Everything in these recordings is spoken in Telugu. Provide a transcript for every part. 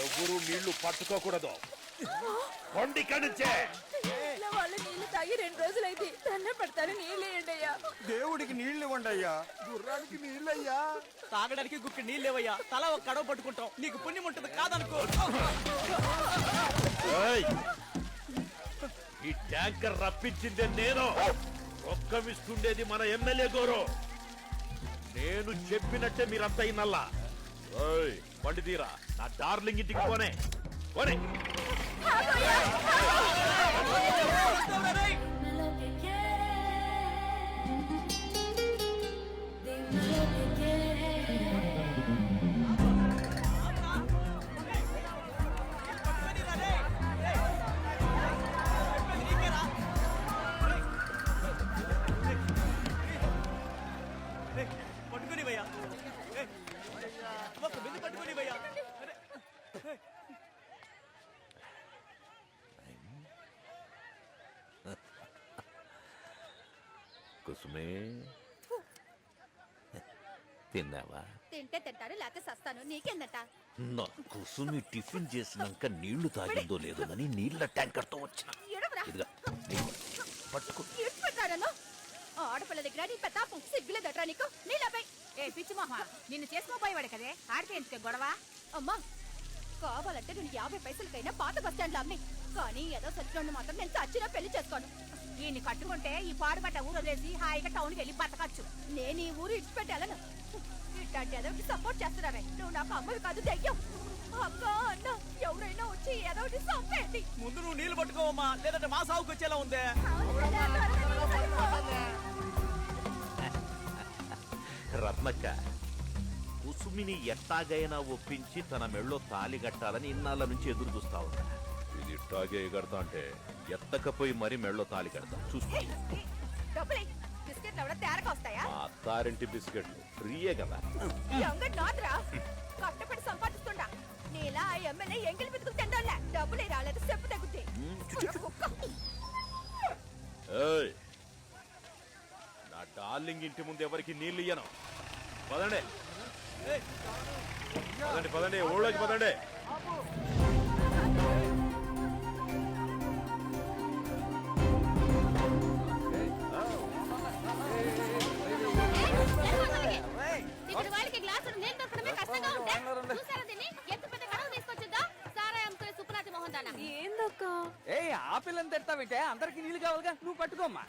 ఎవరు నీళ్ళు పట్టుకోకూడదు. కొండి కణించే. తాగి రెండు రోజులైంది. దండం పెడతాను నీళ్ళు వేయండి అయ్యా. దేవుడికి నీళ్ళు ఇవ్వండి అయ్యా. గుర్రానికి నీళ్ళయ్యా తాగడానికి గుక్కి నీళ్ళేవయ్యా తల ఒక కడవ పట్టుకుంటాం. నీకు పుణ్యం ఉంటుంది కాదనుకో. ఏయ్. ఈ ట్యాంకర్ రప్పించిందే నేను. ఒక్కమిస్తుండేది మన ఎమ్మెల్యే గోరు. నేను చెప్పినట్టే మీరంతా ఇన్నల్లా. ఏయ్, బండి తీరా. నా డార్లింగ్ ఇంటికి పోనే. పోనే. 好讨厌好讨厌讨厌 కుసుమే. తిన్నావా? తింటే తింటారు లేకపోతే సస్తాను. నీకేందట? నా కుసుమి టిఫిన్ చేసినాక నీళ్ళు తాగిందో లేదో అని నీళ్ళ ట్యాంకర్తో వచ్చిన ఇదిగా. పట్టుకో. ఆడపిల్ల దగ్గర నీ పెద్దాపం సిగ్గులేదట్రా నీకు? నీళ్ళపై ఏ పిచ్చి మొహ. నిన్ను చేసుకోపోయేవాడు కదే. ఆడితే ఎందుకే గొడవ? అమ్మా కావాలంటే నేను యాభై పైసలకైనా పాత బస్ స్టాండ్ అమ్మి. కానీ ఏదో సచ్చినోడిని మాత్రం నేను చచ్చినా పెళ్ళి చేసుకోను. ఈయన్ని కట్టుకుంటే ఈ పాడుబట్ట ఊరు వదిలేసి హాయిగా టౌన్కి వెళ్ళి బతకచ్చు. నేను ఈ ఊరు ఇచ్చిపెట్టాలను ఇట్లాంటి ఏదోటి సపోర్ట్ చేస్తున్నావే నువ్వు నాకు అమ్మవి కాదు దెయ్యం. అక్క అన్న ఎవరైనా వచ్చి ఏదోటి సంపేయండి ముందు నువ్వు నీళ్ళు పట్టుకోవమ్మా లేదంటే మా సాగుకు వచ్చేలా ఉందే. రత్నక్క కుసుమిని ఎట్టాగైనా ఒప్పించి తన మెళ్ళో తాలి కట్టాలని ఇన్నాళ్ళ నుంచి ఎదురు చూస్తా ఉన్నా. ఇట్టాగే ఎగడతా అంటే ఎత్తకపోయి మరి మెళ్ళో తాలి కడతా. చూసుకో. డబ్బులు. బిస్కెట్లు ఎవడ తేరక వస్తాయా? మా అత్తారింటి బిస్కెట్లు. ఫ్రీయే కదా. దొంగ నాదురా. కష్టపడి సంపాదిస్తుండా. నీలా ఆ ఎమ్మెల్యే ఎంగిలి బితుకులు తిండాలే డబ్బులే రాలేదు చెప్పు తగ్గుతాయి ఏయ్. నా డార్లింగ్ ఇంటి ముందు ఎవరికి నీళ్ళు ఇయ్యను? పదండి. పదండి పదండి. ఊళ్ళోకి పదండి. పిల్లని తిడతావింటే? అందరికి నీళ్ళు కావాలిగా నువ్వు పట్టుకోమ్మా.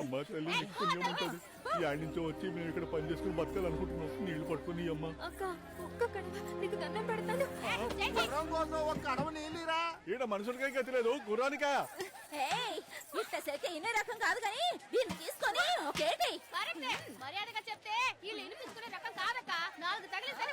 అమ్మా తల్లి నీకు పుణ్యం ఉంటుంది. ఈ ఆడి నుంచి వచ్చి మేము ఇక్కడ పని చేసుకుని బతకాలనుకుంటున్నాం. నీళ్ళు పట్టుకుని అమ్మ. అక్క ఒక్క కడవ నీకు దండం పెడతాను. గుర్రం కోసం ఒక కడవ నీళ్ళిరా. ఈడ మనుషులకే గతి లేదు? గుర్రానికా? ఇట్ట సెక ఇనే రకం కాదు కానీ దీన్ని తీసుకొని ఒకేటి. మర్యాదగా చెప్తే వీళ్ళు ఇనిపించుకునే రకం కాదక్క. నాలుగు తగిలితేనే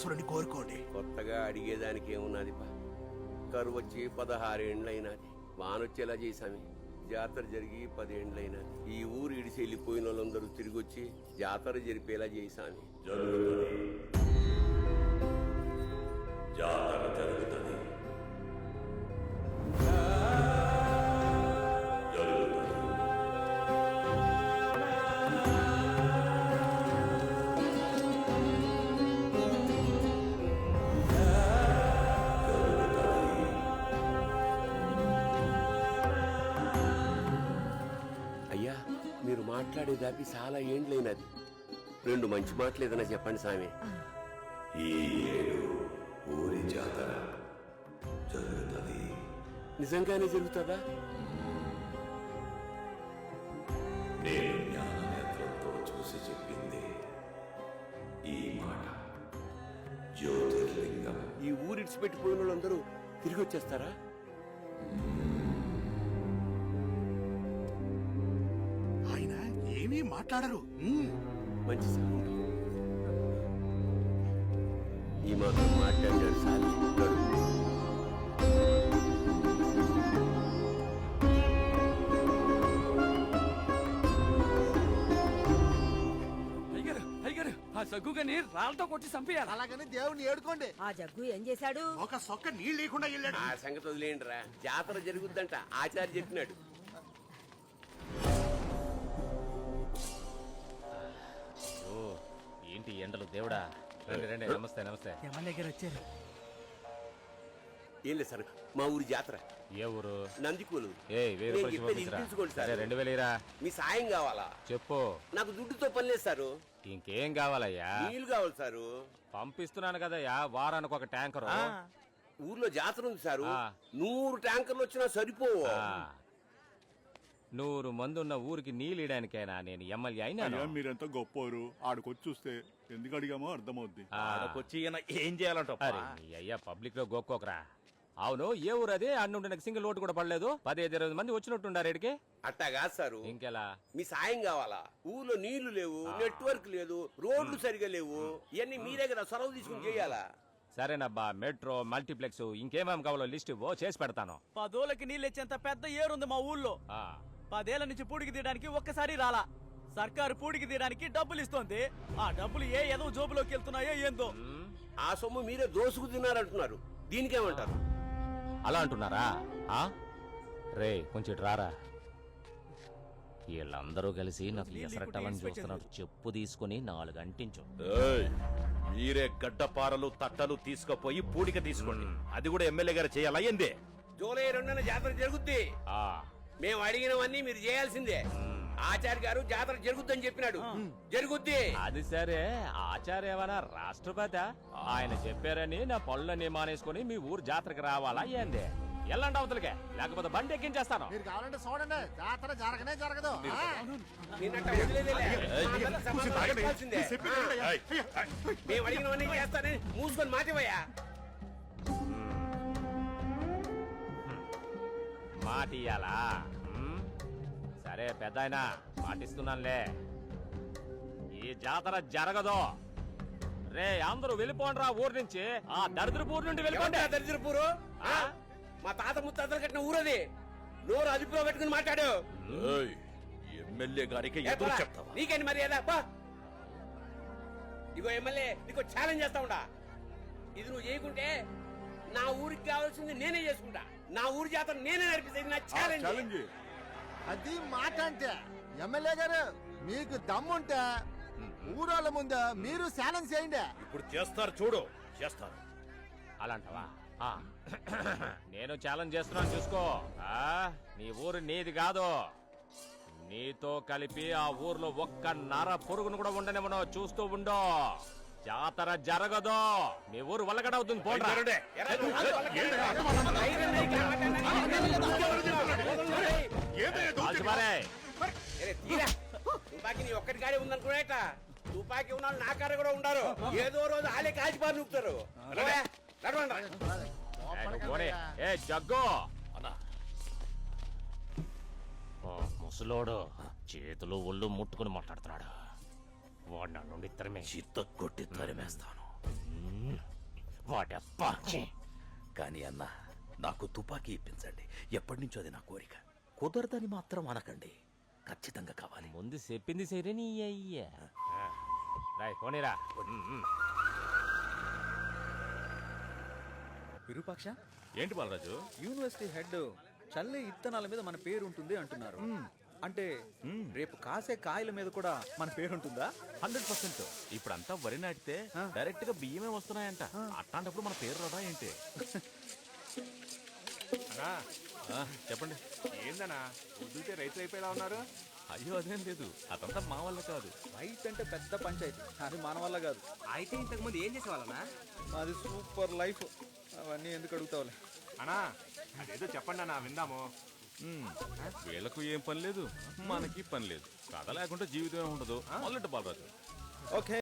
నందీశ్వరుని కోరుకోండి. కొత్తగా అడిగేదానికి ఏమున్నది కరువు వచ్చి పదహారేండ్లైనది. వానొచ్చేలా చేశామే. జాతర జరిగి పదేండ్లైనది. ఈ ఊరు ఇడిసి వెళ్ళిపోయిన వాళ్ళందరూ తిరిగి వచ్చి జాతర జరిపేలా చేశామే. జాతర జరుగుతుంది. మాట్లాడేదాపి చాలా ఏండ్లైనది. రెండు మంచి మాటలు చెప్పండి స్వామి ఈ ఊరి జరుగుతుంది. నిజంగానే జరుగుతుందా? చూసి చెప్పింది ఈ మాట. జ్యోతిర్లింగం. ఈ ఊరిడిచిపెట్టిపోయిన వాళ్ళందరూ తిరిగి వచ్చేస్తారా మాట్లాడరు. మంచి ఈ మాత్రం మాట్లాడాడు సార్. అయ్యారు అయ్యారు ఆ సగ్గుగాని రాళ్ళతో కొట్టి చంపేయాలి. అలాగని దేవుని ఏడుకోండి. ఆ జగ్గు ఏం చేశాడు? ఒక సొక్క నీళ్ళు లేకుండా వెళ్ళాడు. ఆ సంగతి వదిలేయండిరా. జాతర జరుగుద్దంట. ఆచార్య చెప్పినాడు. ఏంటి ఎండలు. దేవుడా రండి రండి. నమస్తే నమస్తే. ఎమ్మెల్యే గారు వచ్చారు. ఏం లేదు సార్ మా ఊరి జాతర. ఏ ఊరు? నందికూలు. ఏ వెయ్యి నేను రూపాయలు చెప్పేది పంపించరా వినిపించుకోండి సరే. సార్ రెండు వేలు ఇరా మీ సాయం కావాలా? చెప్పు. నాకు దుడ్డుతో పని లేదు సారు. ఇంకేం కావాలయ్యా? నీళ్ళు కావాలి సారు. పంపిస్తున్నాను కదయ్యా వారానికి ఒక ట్యాంకర్. ఊర్లో జాతర ఉంది సారు. ఆ. నూరు ట్యాంకర్లు వచ్చినా సరిపోవు. నూరు మంది ఉన్న ఊరికి నీళ్ళు ఇయడానికైనా నేను ఎమ్మెల్యే అయినాను. అయ్యా మీరెంత గొప్పవారు ఆడకొచ్చి చూస్తే ఎందుకు అడిగామో అర్థమవుద్ది. ఆడకొచ్చి ఈయన ఏం చేయాలంటావు అరే నీ అయ్యా పబ్లిక్లో గోక్కోకరా. అవును ఏ ఊరు అది? అన్నుండి నాకు సింగిల్ ఓటు కూడా పడలేదు. పదిహేను ఇరవై మంది వచ్చినట్టుండారు ఇక్కడికి అట్టా కాదు సారు. ఇంకెలా? మీ సాయం కావాలా? ఊర్లో నీళ్ళు లేవు నెట్వర్క్ లేదు రోడ్లు సరిగా లేవు. ఇవన్నీ మీరే కదా సొరవ తీసుకుని చేయాలా? సరేనబ్బా మెట్రో మల్టీప్లెక్స్ ఇంకేమేం కావాలో లిస్ట్ ఇవ్వు చేసి పెడతాను. పదోళ్ళకి నీళ్ళు ఇచ్చేంత పెద్ద ఏరుంది మా ఊళ్ళో. ఆ, పదేళ్ళ నుంచి పూడికి తీయడానికి ఒక్కసారి రాలా. సర్కారు పూడికి తీయడానికి డబ్బులు ఇస్తోంది. ఆ డబ్బులు ఏ ఏదో జోబులోకి వెళ్తున్నాయో ఏందో. ఆ సొమ్ము మీరే దోసుకు తిన్నారంటున్నారు. దీనికేమంటారు? అలా అంటున్నారా? ఆ? రే కొంచెం ఇటు రారా. వీళ్ళందరూ కలిసి నాకు ఎసరట్టాలని చూస్తున్నారు. చెప్పు తీసుకుని నాలుగు అంటించు. ఏయ్, మీరే గడ్డపారలు తట్టలు తీసుకుపోయి పూడిక తీసుకోండి. అది కూడా ఎమ్మెల్యే గారు చేయాలా ఏంది? జూలై రెండున జాతర జరుగుద్ది. ఆ, మేము అడిగినవన్నీ మీరు చేయాల్సిందే. ఆచార్య గారు జాతర జరుగుద్దని చెప్పినాడు. జరుగుద్ది. అది సరే. ఆచార్య ఏమన్నా రాష్ట్రపతి? ఆయన చెప్పారని నా పళ్ళని మానేసుకుని మీ ఊరు జాతరకి రావాలా ఏంది? ఎల్లండి అవతలకే. లేకపోతే బండి ఎక్కించేస్తాను. మీరు కావాలంటే చూడండి. జాతర జరగనే జరగదు. మేము అడిగినవన్నీ చేస్తానని మూసుకొని మాటివయ్యా. మాట ఇయ్యాలా సరే పెద్ద ఆయన మాటిస్తున్నానులే. ఈ జాతర జరగదు? రే అందరూ వెళ్ళిపోండి రా ఊరు నుంచి. ఆ దరిద్రపు ఊరు నుండి వెళ్ళిపోండి. దరిద్రపూరు? ఆ? మా తాత ముత్తాతలు కట్టిన ఊరది. నోరు అదుపులో పెట్టుకుని మాట్లాడు. ఎమ్మెల్యే గారికి ఎదురు చెప్తావా? నీకేంటి బా ఇగో ఎమ్మెల్యే నీకు ఛాలెంజ్ చేస్తా ఉండా. ఇది నువ్వు చేయకుంటే నా ఊరికి కావాల్సింది నేనే చేసుకుంటా. నా ఊరి జాతర నేనే నడిపిస్తే నా ఛాలెంజ్ అది మాట అంటే ఎమ్మెల్యే గారు మీకు దమ్ముంటే ఊరోళ్ళ ముందు మీరు ఛాలెంజ్ చేయండి. ఇప్పుడు చేస్తారు చూడు. చేస్తారు. అలాంటవా? ఆ. నేను ఛాలెంజ్ చేస్తున్నాను చూసుకో. ఆ నీ ఊరు నీది కాదు. నీతో కలిపి ఆ ఊర్లో ఒక్క నర పురుగును కూడా ఉండనివ్వను చూస్తూ ఉండో. జాతర జరగదు నీ ఊరు. ఎరే, తీరా తుపాకీ నీ ఒక్కటి కాడే ఉందనుకునేట తుపాకీ ఉన్న నా కాడ కూడా ఉండారు ఏదో రోజు ఆలే కాల్చిపారు నూపుతారు. ఏ, నువ్వు పోనీ. ఏ జగ్గు ముసలోడు చేతులు ఒళ్ళు ముట్టుకుని మాట్లాడుతున్నాడు వాడు నా నుండి తరిమే చిత్త కొట్టి తరిమేస్తాను. వాడెప్పా. కానీ అన్న నాకు తుపాకీ ఇప్పించండి. ఎప్పటి నుంచో అది నా కోరిక. కుదరదని మాత్రం అనకండి. ఖచ్చితంగా కావాలి. ముందు చెప్పింది సరే నీ అయ్యా రాయ్ పోనీరా. విరూపాక్ష? ఏంటి బాలరాజు? యూనివర్సిటీ హెడ్ చల్లే ఇత్తనాల మీద మన పేరు ఉంటుంది అంటున్నారు అంటే రేపు కాసే కాయల మీద కూడా మన పేరు ఉంటుందా హండ్రెడ్ పర్సెంట్. ఇప్పుడంతా వరి నాటితే డైరెక్ట్గా బియ్యమే వస్తున్నాయంట. అట్లాంటప్పుడు మన పేరు రాదా ఏంటి? ఆ, చెప్పండి. ఏందనా వదిలితే రైతు అయిపోయేలా ఉన్నారు? అయ్యో అదేం లేదు. అదంతా మా వల్ల కాదు. రైతు అంటే పెద్ద పంచాయతీ. అది మన వల్ల కాదు. అయితే ఇంతకు ముందు ఏం చేసేవాళ్ళనా మాది సూపర్ లైఫ్. అవన్నీ ఎందుకు అడుగుతావులే? అనా అదేదో చెప్పండి అన్నా విందాము. వీళ్ళకు ఏం పని లేదు. మనకి పని లేదు. కథ లేకుండా జీవితం ఉండదు. మొదలెట్టు బాలరాజు. ఓకే.